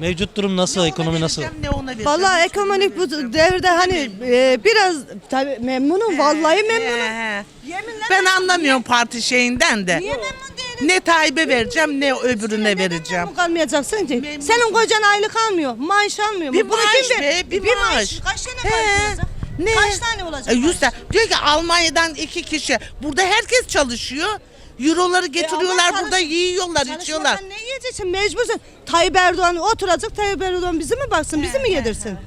Mevcut durum nasıl? Ekonomi nasıl? Ne ona vereceğim. Vallahi ekonomik bu devirde hani e, biraz tabii memnunum vallahi memnunum. He. Yeminle Ben anlamıyorum parti şeyinden de. Niye memnun değilim? Ne Tayyip'e vereceğim ne öbürüne vereceğim. Memnun kalmayacaksın ki. Senin kocan aylık almıyor, maaş almıyor. mu? Bir Bunu maaş kim ver- be, bir maaş. Kaç tane He. maaş olacak? Ne? Kaç tane olacak? E, yüz maaş? tane. Diyor ki Almanya'dan iki kişi. Burada herkes çalışıyor. Euroları getiriyorlar E, burada çalış- yiyorlar, içiyorlar. Ne yiyeceksin? Mecbursun. Tayyip Erdoğan oturacak, Tayyip Erdoğan bizi mi baksın, bizi mi yedirsin?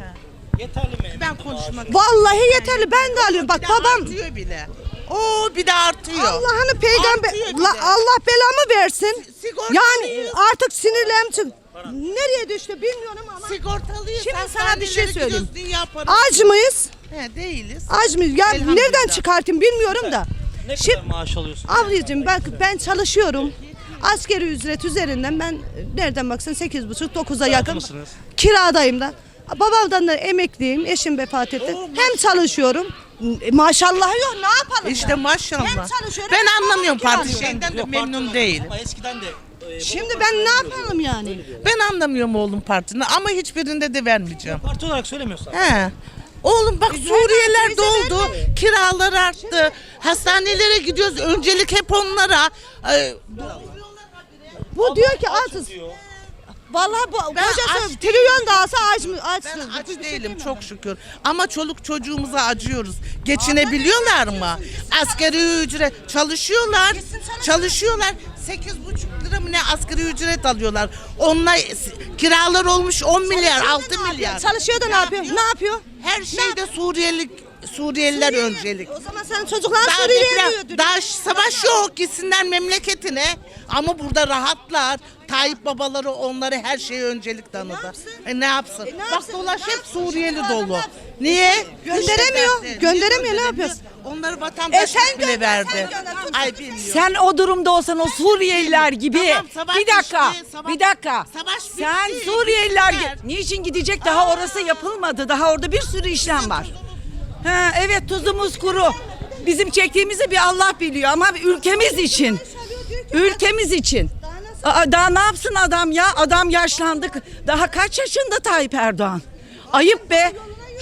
Ben konuşmak Vallahi yeterli, ben de alıyorum. Bak babam artıyor bile. Oo bir de artıyor. Allah'ını peygamber La-. Allah belamı versin. Sigorta Yani alıyoruz. artık sinirlerim çık. Nereye düştü bilmiyorum ama. Sigortalıyız. Şimdi sana bir şey söyleyeyim. Dünya parası. Aç mıyız? He, değiliz. Aç mıyız? Ya nereden çıkartayım bilmiyorum da. Ne kadar Şimdi maaş alıyorsun? ablacığım bak ben çalışıyorum. Askeri ücret üzerinden ben nereden baksan 8,5-9'a yakın. mısınız? Kiradayım da. Babamdan da emekliyim. Eşim vefat etti. Oo, Hem çalışıyorum. E, Maşallah yok ne yapalım? İşte ya? maşallah. Hem çalışıyorum, Ben hem anlamıyorum babam parti kiralıyor. şeyinden de Yok, memnun olarak değilim. Ama eskiden de e, Şimdi ben ne yapalım yani? Ben anlamıyorum oğlum partini ama hiçbirinde de vermeyeceğim. parti olarak söylemiyorsan. He. Oğlum bak E, Suriyeliler doldu. Kiralar arttı. Hastanelere gidiyoruz. Öncelik hep onlara. Ee, Bu diyor ki açız. Vallahi bu Ben kocası aç trilyon da alsa aç mı? Aç. Ben aç değilim çok şükür. Ama çoluk çocuğumuza acıyoruz. Geçinebiliyorlar mı? Asgari ücret çalışıyorlar. Çalışıyorlar. 8,5 lira mı ne asgari ücret alıyorlar. Onunla kiralar olmuş 10 milyar, 6 milyar. Çalışıyor da ne yapıyor? Ne yapıyor? Her şeyde Suriyeli Suriyeliler öncelik. O zaman senin çocuklar Daha, Suriye'ye deprem- daha savaş yok gitsinler memleketine. Ama burada rahatlar. Tayyip babaları onları her şeye öncelik tanıdı. yapsın? E ne yapsın? E ne Bak yapsın? dolaş Ne hep yapsın? Suriyeli dolu. Niye? Gönderemiyor, İşte gönderemiyor, ne yapıyorsun? Onları vatandaşlık E sen bile gönder, verdi. sen gönder. Ay bilmiyorum. Sen o durumda olsan o Suriyeliler gibi. Tamam, savaş bir dakika. bitti, savaş- bir dakika. savaş Sen bitti, Suriyeliler bittiler. gibi. Niçin gidecek? Daha orası yapılmadı. Daha orada bir sürü işlem var. Ha, evet tuzumuz kuru. Bizim çektiğimizi bir Allah biliyor ama ülkemiz için. Ülkemiz için. Aa, daha ne yapsın adam ya? Adam yaşlandık. Daha kaç yaşında Tayyip Erdoğan? Ayıp be.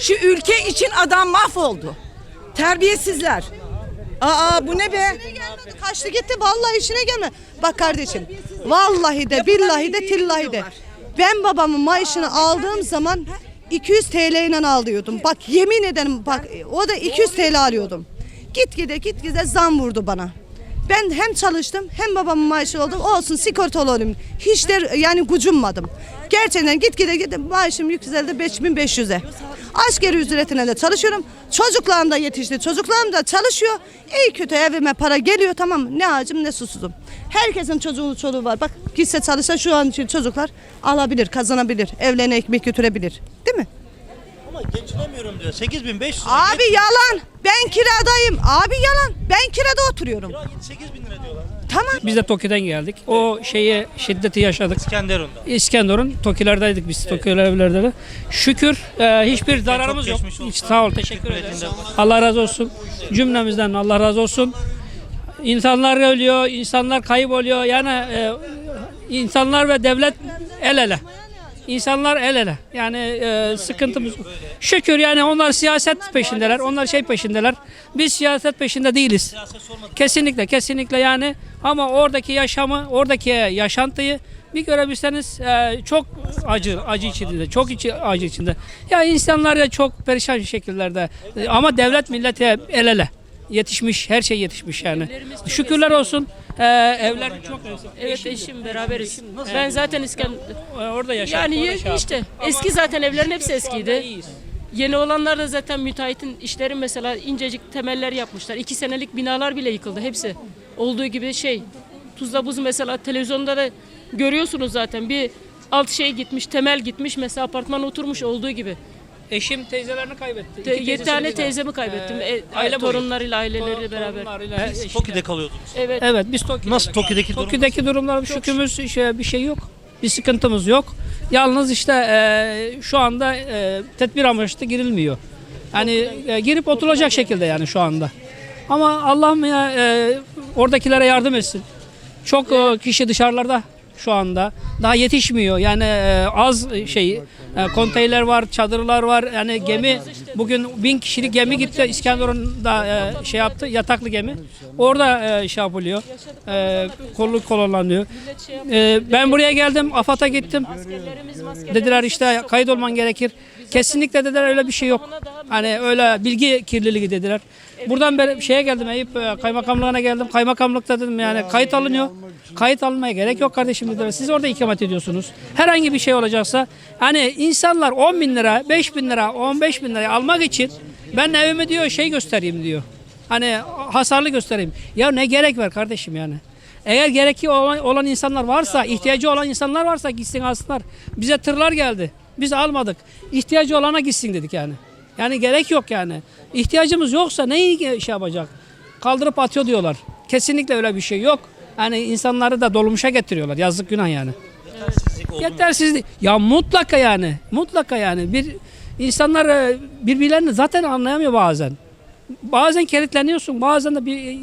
Şu ülke için adam mahvoldu. Terbiyesizler. Aa bu ne be? Kaçtı gitti vallahi işine gelme. Bak kardeşim vallahi de billahi de tillahi de. Ben babamın maaşını aldığım zaman 200 TL ile alıyordum. Bak yemin ederim bak o da 200 TL alıyordum. Git gide git gide zam vurdu bana. Ben hem çalıştım hem babamın maaşı oldum. Olsun sigortalı olayım. Hiç de yani gucunmadım. Gerçekten git gide gide maaşım yükseldi 5500'e. Asgari ücretine de çalışıyorum. Çocuklarım da yetişti. Çocuklarım da çalışıyor. İyi kötü evime para geliyor tamam mı? Ne acım ne susuzum. Herkesin çocuğu çoluğu var. Bak gitse çalışsa şu an için çocuklar alabilir, kazanabilir. Evlerine ekmek götürebilir. Değil mi? Ama geçinemiyorum diyor. 8500 lira. Abi yalan. Ben kiradayım. Abi yalan. Ben kirada oturuyorum. Kira 8 bin lira diyorlar. Tamam. Biz de Toki'den geldik. O şeyi şiddeti yaşadık. İskenderun'da. İskenderun Tokilerdeydik biz Tokiler evlerde de. Şükür e, hiçbir zararımız yok. geçmiş olsun. Hiç, sağ ol teşekkür ederim. Allah razı olsun. Cümlemizden Allah razı olsun. İnsanlar ölüyor, insanlar kayıp oluyor. Yani e, insanlar ve devlet el ele. İnsanlar el ele. Yani e, sıkıntımız. Şükür yani onlar siyaset peşindeler. Onlar şey peşindeler. Biz siyaset peşinde değiliz. Kesinlikle kesinlikle yani ama oradaki yaşamı, oradaki yaşantıyı bir görebilseniz e, çok acı, acı içinde, çok içi, acı içinde. Ya insanlar ya çok perişan şekillerde ama devlet millete el ele yetişmiş, her şey yetişmiş yani. Şükürler olsun. E, evler çok Evet eşim beraberiz. Ben zaten İsken E, orada yaşadık. yani orada şey işte eski zaten evlerin hepsi eskiydi. Yeni olanlar da zaten müteahhitin işleri mesela incecik temeller yapmışlar. İki senelik binalar bile yıkıldı hepsi. Olduğu gibi şey Tuzla Buz mesela televizyonda da görüyorsunuz zaten bir alt şey gitmiş temel gitmiş mesela apartman oturmuş olduğu gibi. Eşim teyzelerini kaybetti. Te- İki yedi tane birden. teyzemi kaybettim. Ee, E, aile boyu. torunlarıyla aileleriyle beraber. Torunlarıyla, Siz eşiyle. Toki'de kalıyordunuz. Evet. Evet biz Toki'de. Nasıl Toki'deki durum? Toki'deki durumlar şükümüz şey, bir şey yok. Bir sıkıntımız yok. Yalnız işte e, şu anda e, tedbir amaçlı girilmiyor. Yani e, girip oturulacak şekilde yani şu anda. Ama Allah'ım ya e, oradakilere yardım etsin. Çok e, kişi dışarılarda şu anda. Daha yetişmiyor. Yani e, az şey e, konteyner var, çadırlar var. Yani gemi bugün bin kişilik gemi gitti İskenderun'da e, şey yaptı yataklı gemi. Orada e, şey yapılıyor. E, kolluk kullanılıyor. E, ben buraya geldim. AFAD'a gittim. Dediler işte kayıt olman gerekir. Kesinlikle dediler öyle bir şey yok. Hani öyle bilgi kirliliği dediler. Buradan ben şeye geldim Eyüp e, kaymakamlığına geldim. Kaymakamlıkta dedim yani kayıt alınıyor. Kayıt alınmaya gerek yok kardeşim dediler. Siz orada ikamet ediyorsunuz. Herhangi bir şey olacaksa hani insanlar 10 bin lira, 5 bin lira, 15 bin lira almak için ben evime diyor şey göstereyim diyor. Hani hasarlı göstereyim. Ya ne gerek var kardeşim yani. Eğer gerekli olan, olan insanlar varsa, ihtiyacı olan insanlar varsa gitsin alsınlar. Bize tırlar geldi. Biz almadık. İhtiyacı olana gitsin dedik yani. Yani gerek yok yani. İhtiyacımız yoksa neyi şey yapacak? Kaldırıp atıyor diyorlar. Kesinlikle öyle bir şey yok. Yani insanları da dolmuşa getiriyorlar. Yazık günah yani. Yetersizlik oldu? Yetersizlik. Ya mutlaka yani. Mutlaka yani. Bir insanlar e, birbirlerini zaten anlayamıyor bazen. Bazen kilitleniyorsun. Bazen de bir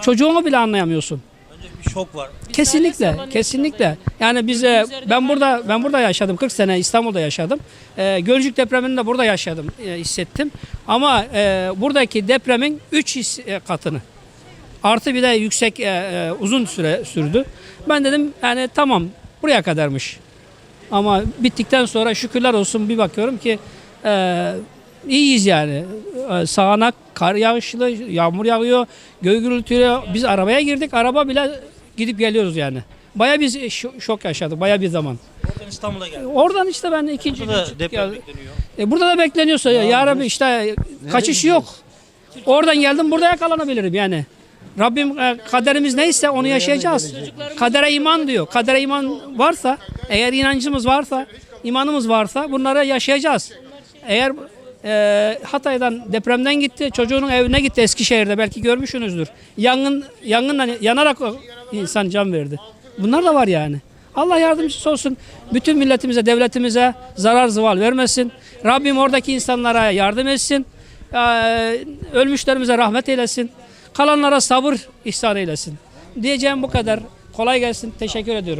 çocuğunu bile anlayamıyorsun. Önce bir şok var. Kesinlikle, kesinlikle. Yani biz e, ben burada ben burada yaşadım 40 sene İstanbul'da yaşadım. E, Gölcük depremini de burada yaşadım, e, hissettim. Ama e, buradaki depremin 3 katını artı bir de yüksek e, e, uzun süre sürdü. Ben dedim yani tamam buraya kadarmış. Ama bittikten sonra şükürler olsun bir bakıyorum ki e, iyiyiz yani. E, sağanak, kar yağışlı, yağmur yağıyor, göğü gürültülüyor. Biz arabaya girdik, araba bile gidip geliyoruz yani. Baya şo- şok yaşadık, baya bir zaman. Oradan İstanbul'a geldi. Oradan işte ben ikinci Burada gün da çıktık deprem ya. bekleniyor. E, burada da bekleniyorsa ya, ya Rabbi işte kaçış yok. Oradan geldim burada yakalanabilirim yani. Rabbim e, kaderimiz neyse onu yaşayacağız. Kadere iman diyor. Kadere iman varsa, eğer inancımız varsa, imanımız varsa bunları yaşayacağız. Eğer e, Hatay'dan depremden gitti, çocuğunun evine gitti Eskişehir'de belki görmüşsünüzdür. Yangın yangınla yanarak insan can verdi. Bunlar da var yani. Allah yardımcısı olsun. Bütün milletimize, devletimize zarar zıval vermesin. Rabbim oradaki insanlara yardım etsin. Ee, ölmüşlerimize rahmet eylesin. Kalanlara sabır ihsan eylesin. Diyeceğim bu kadar. Kolay gelsin. Teşekkür ediyorum.